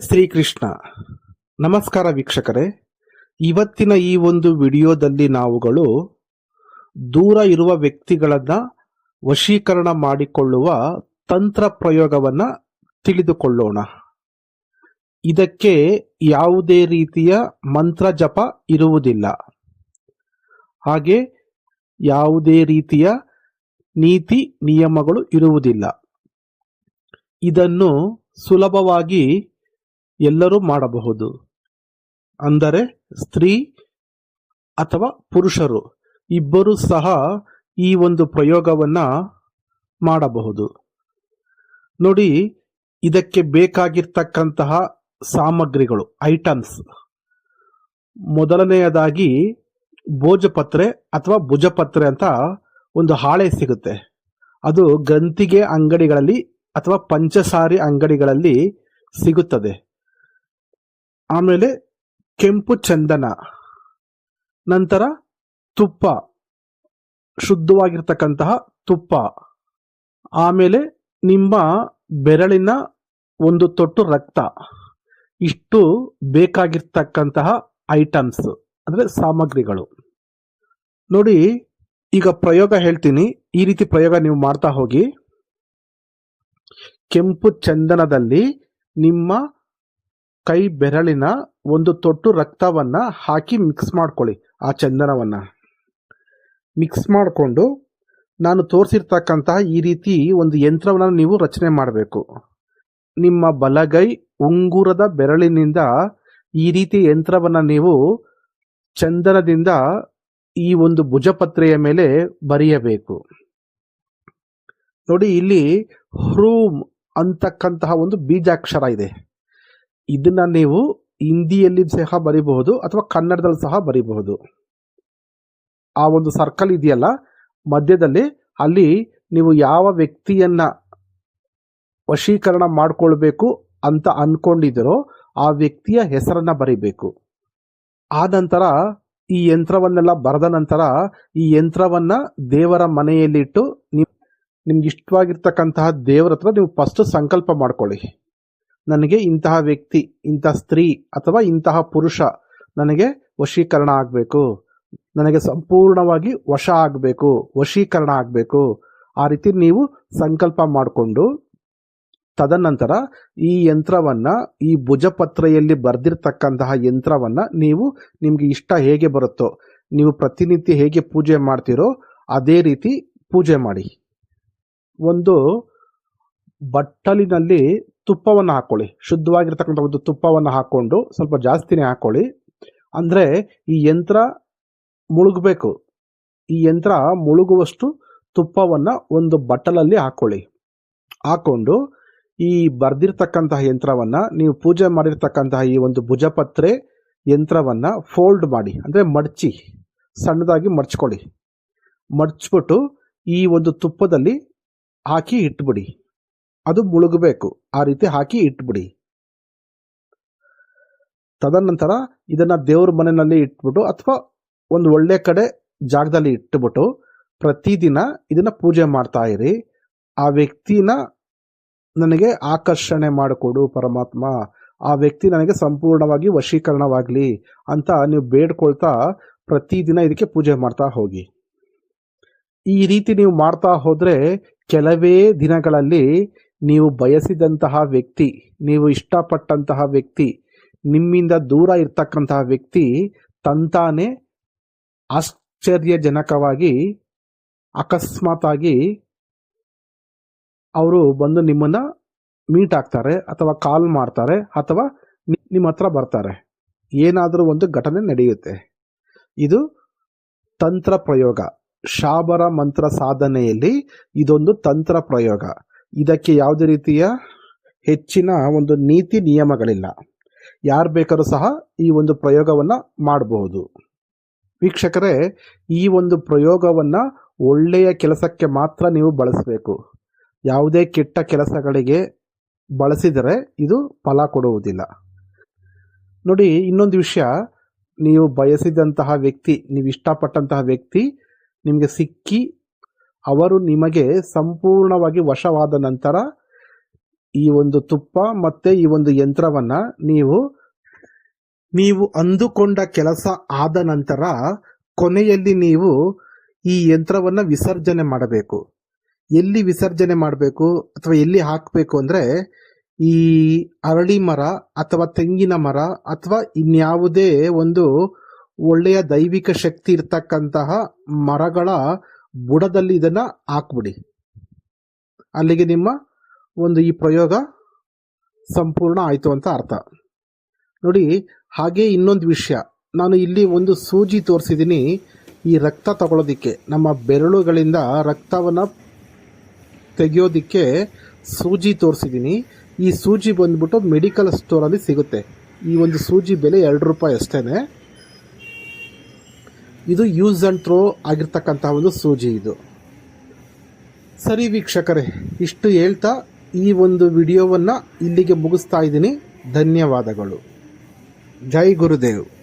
ಶ್ರೀಕೃಷ್ಣ. ನಮಸ್ಕಾರ ವೀಕ್ಷಕರೇ. ಇವತ್ತಿನ ಈ ಒಂದು ವಿಡಿಯೋದಲ್ಲಿ ನಾವುಗಳು ದೂರ ಇರುವ ವ್ಯಕ್ತಿಗಳನ್ನು ವಶೀಕರಣ ಮಾಡಿಕೊಳ್ಳುವ ತಂತ್ರ ಪ್ರಯೋಗವನ್ನು ತಿಳಿದುಕೊಳ್ಳೋಣ. ಇದಕ್ಕೆ ಯಾವುದೇ ರೀತಿಯ ಮಂತ್ರ ಜಪ ಇರುವುದಿಲ್ಲ. ಹಾಗೆ ಯಾವುದೇ ರೀತಿಯ ನೀತಿ ನಿಯಮಗಳು ಇರುವುದಿಲ್ಲ. ಇದನ್ನು ಸುಲಭವಾಗಿ ಎಲ್ಲರೂ ಮಾಡಬಹುದು. ಅಂದರೆ ಸ್ತ್ರೀ ಅಥವಾ ಪುರುಷರು ಇಬ್ಬರು ಸಹ ಈ ಒಂದು ಪ್ರಯೋಗವನ್ನ ಮಾಡಬಹುದು. ನೋಡಿ, ಇದಕ್ಕೆ ಬೇಕಾಗಿರ್ತಕ್ಕಂತಹ ಸಾಮಗ್ರಿಗಳು, ಐಟಮ್ಸ್. ಮೊದಲನೆಯದಾಗಿ ಭೋಜಪತ್ರೆ ಅಥವಾ ಭುಜಪತ್ರೆ ಅಂತ ಒಂದು ಹಾಳೆ ಸಿಗುತ್ತೆ. ಅದು ಗ್ರಂಥಿಗೆ ಅಂಗಡಿಗಳಲ್ಲಿ ಅಥವಾ ಪಂಚಸಾರಿ ಅಂಗಡಿಗಳಲ್ಲಿ ಸಿಗುತ್ತದೆ. ಆಮೇಲೆ ಕೆಂಪು ಚಂದನ, ನಂತರ ತುಪ್ಪ, ಶುದ್ಧವಾಗಿರ್ತಕ್ಕಂತಹ ತುಪ್ಪ, ಆಮೇಲೆ ನಿಮ್ಮ ಬೆರಳಿನ ಒಂದು ತೊಟ್ಟು ರಕ್ತ, ಇಷ್ಟು ಬೇಕಾಗಿರ್ತಕ್ಕಂತಹ ಐಟಮ್ಸ್, ಅಂದ್ರೆ ಸಾಮಗ್ರಿಗಳು. ನೋಡಿ, ಈಗ ಪ್ರಯೋಗ ಹೇಳ್ತೀನಿ. ಈ ರೀತಿ ಪ್ರಯೋಗ ನೀವು ಮಾಡ್ತಾ ಹೋಗಿ. ಕೆಂಪು ಚಂದನದಲ್ಲಿ ನಿಮ್ಮ ಕೈ ಬೆರಳಿನ ಒಂದು ತೊಟ್ಟು ರಕ್ತವನ್ನ ಹಾಕಿ ಮಿಕ್ಸ್ ಮಾಡ್ಕೊಳ್ಳಿ, ಆ ಚಂದನವನ್ನ. ಮಿಕ್ಸ್ ಮಾಡಿಕೊಂಡು ನಾನು ತೋರಿಸಿರ್ತಕ್ಕಂತಹ ಈ ರೀತಿ ಒಂದು ಯಂತ್ರವನ್ನ ನೀವು ರಚನೆ ಮಾಡಬೇಕು. ನಿಮ್ಮ ಬಲಗೈ ಉಂಗುರದ ಬೆರಳಿನಿಂದ ಈ ರೀತಿ ಯಂತ್ರವನ್ನ ನೀವು ಚಂದನದಿಂದ ಈ ಒಂದು ಭುಜಪತ್ರೆಯ ಮೇಲೆ ಬರೆಯಬೇಕು. ನೋಡಿ, ಇಲ್ಲಿ ಹ್ರೂಮ್ ಅಂತಕ್ಕಂತಹ ಒಂದು ಬೀಜಾಕ್ಷರ ಇದೆ. ಇದನ್ನ ನೀವು ಹಿಂದಿಯಲ್ಲಿ ಸಹ ಬರಿಬಹುದು ಅಥವಾ ಕನ್ನಡದಲ್ಲಿ ಸಹ ಬರಿಬಹುದು. ಆ ಒಂದು ಸರ್ಕಲ್ ಇದೆಯಲ್ಲ, ಮಧ್ಯದಲ್ಲಿ ಅಲ್ಲಿ ನೀವು ಯಾವ ವ್ಯಕ್ತಿಯನ್ನ ವಶೀಕರಣ ಮಾಡಿಕೊಳ್ಬೇಕು ಅಂತ ಅನ್ಕೊಂಡಿದ್ದೀರೋ ಆ ವ್ಯಕ್ತಿಯ ಹೆಸರನ್ನ ಬರಿಬೇಕು. ಆ ನಂತರ ಈ ಯಂತ್ರವನ್ನೆಲ್ಲ ಬರೆದ ನಂತರ ಈ ಯಂತ್ರವನ್ನ ದೇವರ ಮನೆಯಲ್ಲಿಟ್ಟು ನಿಮ್, ನಿಮ್ಗೆ ಇಷ್ಟವಾಗಿರ್ತಕ್ಕಂತಹ ದೇವರ ಹತ್ರ ನೀವು ಫಸ್ಟ್ ಸಂಕಲ್ಪ ಮಾಡ್ಕೊಳ್ಳಿ. ನನಗೆ ಇಂತಹ ವ್ಯಕ್ತಿ ಇಂತಹ ಸ್ತ್ರೀ ಅಥವಾ ಇಂತಹ ಪುರುಷ ನನಗೆ ವಶೀಕರಣ ಆಗಬೇಕು. ನನಗೆ ಸಂಪೂರ್ಣವಾಗಿ ವಶ ಆಗಬೇಕು, ವಶೀಕರಣ ಆಗಬೇಕು. ಆ ರೀತಿ ನೀವು ಸಂಕಲ್ಪ ಮಾಡಿಕೊಂಡು ತದನಂತರ ಈ ಯಂತ್ರವನ್ನ, ಈ ಭುಜಪತ್ರೆಯಲ್ಲಿ ಬರೆದಿರ್ತಕ್ಕಂತಹ ಯಂತ್ರವನ್ನು ನೀವು ನಿಮಗೆ ಇಷ್ಟ ಹೇಗೆ ಬರುತ್ತೋ, ನೀವು ಪ್ರತಿನಿತ್ಯ ಹೇಗೆ ಪೂಜೆ ಮಾಡ್ತೀರೋ ಅದೇ ರೀತಿ ಪೂಜೆ ಮಾಡಿ. ಒಂದು ಬಟ್ಟಲಿನಲ್ಲಿ ತುಪ್ಪವನ್ನು ಹಾಕ್ಕೊಳ್ಳಿ ಶುದ್ಧವಾಗಿರ್ತಕ್ಕಂಥ ಒಂದು ತುಪ್ಪವನ್ನು ಹಾಕ್ಕೊಂಡು ಸ್ವಲ್ಪ ಜಾಸ್ತಿನೇ ಹಾಕೊಳ್ಳಿ. ಅಂದರೆ ಈ ಯಂತ್ರ ಮುಳುಗಬೇಕು. ಈ ಯಂತ್ರ ಮುಳುಗುವಷ್ಟು ತುಪ್ಪವನ್ನು ಒಂದು ಬಟ್ಟಲಲ್ಲಿ ಹಾಕೊಳ್ಳಿ. ಹಾಕ್ಕೊಂಡು ಈ ಬರ್ದಿರ್ತಕ್ಕಂತಹ ಯಂತ್ರವನ್ನು, ನೀವು ಪೂಜೆ ಮಾಡಿರ್ತಕ್ಕಂತಹ ಈ ಒಂದು ಭುಜಪತ್ರೆ ಯಂತ್ರವನ್ನು ಫೋಲ್ಡ್ ಮಾಡಿ. ಅಂದರೆ ಮಡಚಿ, ಸಣ್ಣದಾಗಿ ಮಡ್ಚ್ಕೊಳ್ಳಿ. ಮಡ್ಚ್ಬಿಟ್ಟು ಈ ಒಂದು ತುಪ್ಪದಲ್ಲಿ ಹಾಕಿ ಇಟ್ಬಿಡಿ. ಅದು ಮುಳುಗಬೇಕು. ಆ ರೀತಿ ಹಾಕಿ ಇಟ್ಬಿಡಿ. ತದನಂತರ ಇದನ್ನ ದೇವ್ರ ಮನೆಯಲ್ಲಿ ಇಟ್ಬಿಟ್ಟು ಅಥವಾ ಒಂದು ಒಳ್ಳೆ ಕಡೆ ಜಾಗದಲ್ಲಿ ಇಟ್ಬಿಟ್ಟು ಪ್ರತಿದಿನ ಇದನ್ನ ಪೂಜೆ ಮಾಡ್ತಾ ಇರಿ. ಆ ವ್ಯಕ್ತಿನ ನನಗೆ ಆಕರ್ಷಣೆ ಮಾಡಿಕೊಡು ಪರಮಾತ್ಮ. ಆ ವ್ಯಕ್ತಿ ನನಗೆ ಸಂಪೂರ್ಣವಾಗಿ ವಶೀಕರಣವಾಗಲಿ ಅಂತ ನೀವು ಬೇಡ್ಕೊಳ್ತಾ ಪ್ರತಿದಿನ ಇದಕ್ಕೆ ಪೂಜೆ ಮಾಡ್ತಾ ಹೋಗಿ. ಈ ರೀತಿ ನೀವು ಮಾಡ್ತಾ ಹೋದ್ರೆ ಕೆಲವೇ ದಿನಗಳಲ್ಲಿ ನೀವು ಬಯಸಿದಂತಹ ವ್ಯಕ್ತಿ, ನೀವು ಇಷ್ಟಪಟ್ಟಂತಹ ವ್ಯಕ್ತಿ, ನಿಮ್ಮಿಂದ ದೂರ ಇರ್ತಕ್ಕಂತಹ ವ್ಯಕ್ತಿ ತಂತಾನೆ ಆಶ್ಚರ್ಯಜನಕವಾಗಿ ಅಕಸ್ಮಾತ್ ಆಗಿ ಅವರು ಬಂದು ನಿಮ್ಮನ್ನ ಮೀಟ್ ಆಗ್ತಾರೆ ಅಥವಾ ಕಾಲ್ ಮಾಡ್ತಾರೆ ಅಥವಾ ನಿಮ್ಮ ಹತ್ರ ಬರ್ತಾರೆ. ಏನಾದರೂ ಒಂದು ಘಟನೆ ನಡೆಯುತ್ತೆ. ಇದು ತಂತ್ರ ಪ್ರಯೋಗ. ಶಾಬರ ಮಂತ್ರ ಸಾಧನೆಯಲ್ಲಿ ಇದೊಂದು ತಂತ್ರ ಪ್ರಯೋಗ. ಇದಕ್ಕೆ ಯಾವುದೇ ರೀತಿಯ ಹೆಚ್ಚಿನ ಒಂದು ನೀತಿ ನಿಯಮಗಳಿಲ್ಲ. ಯಾರು ಬೇಕಾದ್ರೂ ಸಹ ಈ ಒಂದು ಪ್ರಯೋಗವನ್ನು ಮಾಡಬಹುದು. ವೀಕ್ಷಕರೇ, ಈ ಒಂದು ಪ್ರಯೋಗವನ್ನು ಒಳ್ಳೆಯ ಕೆಲಸಕ್ಕೆ ಮಾತ್ರ ನೀವು ಬಳಸಬೇಕು. ಯಾವುದೇ ಕೆಟ್ಟ ಕೆಲಸಗಳಿಗೆ ಬಳಸಿದರೆ ಇದು ಫಲ ಕೊಡುವುದಿಲ್ಲ. ನೋಡಿ, ಇನ್ನೊಂದು ವಿಷಯ, ನೀವು ಬಯಸಿದಂತಹ ವ್ಯಕ್ತಿ, ನೀವು ಇಷ್ಟಪಟ್ಟಂತಹ ವ್ಯಕ್ತಿ ನಿಮಗೆ ಸಿಕ್ಕಿ ಅವರು ನಿಮಗೆ ಸಂಪೂರ್ಣವಾಗಿ ವಶವಾದ ನಂತರ ಈ ಒಂದು ತುಪ್ಪ ಮತ್ತೆ ಈ ಒಂದು ಯಂತ್ರವನ್ನ ನೀವು ನೀವು ಅಂದುಕೊಂಡ ಕೆಲಸ ಆದ ನಂತರ ಕೊನೆಯಲ್ಲಿ ನೀವು ಈ ಯಂತ್ರವನ್ನ ವಿಸರ್ಜನೆ ಮಾಡಬೇಕು. ಎಲ್ಲಿ ವಿಸರ್ಜನೆ ಮಾಡಬೇಕು ಅಥವಾ ಎಲ್ಲಿ ಹಾಕಬೇಕು ಅಂದ್ರೆ ಈ ಅರಳಿ ಮರ ಅಥವಾ ತೆಂಗಿನ ಮರ ಅಥವಾ ಇನ್ಯಾವುದೇ ಒಂದು ಒಳ್ಳೆಯ ದೈವಿಕ ಶಕ್ತಿ ಇರ್ತಕ್ಕಂತಹ ಮರಗಳ ಬುಡದಲ್ಲಿ ಇದನ್ನ ಹಾಕ್ಬಿಡಿ. ಅಲ್ಲಿಗೆ ನಿಮ್ಮ ಒಂದು ಈ ಪ್ರಯೋಗ ಸಂಪೂರ್ಣ ಆಯ್ತು ಅಂತ ಅರ್ಥ. ನೋಡಿ, ಹಾಗೆ ಇನ್ನೊಂದು ವಿಷಯ. ನಾನು ಇಲ್ಲಿ ಒಂದು ಸೂಜಿ ತೋರಿಸಿದ್ದೀನಿ ಈ ರಕ್ತ ತಗೊಳ್ಳೋದಿಕ್ಕೆ ನಮ್ಮ ಬೆರಳುಗಳಿಂದ ರಕ್ತವನ್ನ ತೆಗೆಯೋದಿಕ್ಕೆ ಸೂಜಿ ತೋರಿಸಿದ್ದೀನಿ ಈ ಸೂಜಿ ಬಂದ್ಬಿಟ್ಟು ಮೆಡಿಕಲ್ ಸ್ಟೋರಲ್ಲಿ ಸಿಗುತ್ತೆ. ಈ ಒಂದು ಸೂಜಿ ಬೆಲೆ ಎರಡು ರೂಪಾಯಿ ಅಷ್ಟೇನೆ. ಇದು ಯೂಸ್ ಅಂಡ್ ಥ್ರೋ ಆಗಿರ್ತಕ್ಕಂತಹ ಒಂದು ಸೂಜಿ ಇದು. ಸರಿ ವೀಕ್ಷಕರೇ, ಇಷ್ಟು ಹೇಳ್ತಾ ಈ ಒಂದು ವಿಡಿಯೋವನ್ನು ಇಲ್ಲಿಗೆ ಮುಗಿಸ್ತಾ ಇದ್ದೀನಿ. ಧನ್ಯವಾದಗಳು. ಜೈ ಗುರುದೇವ್.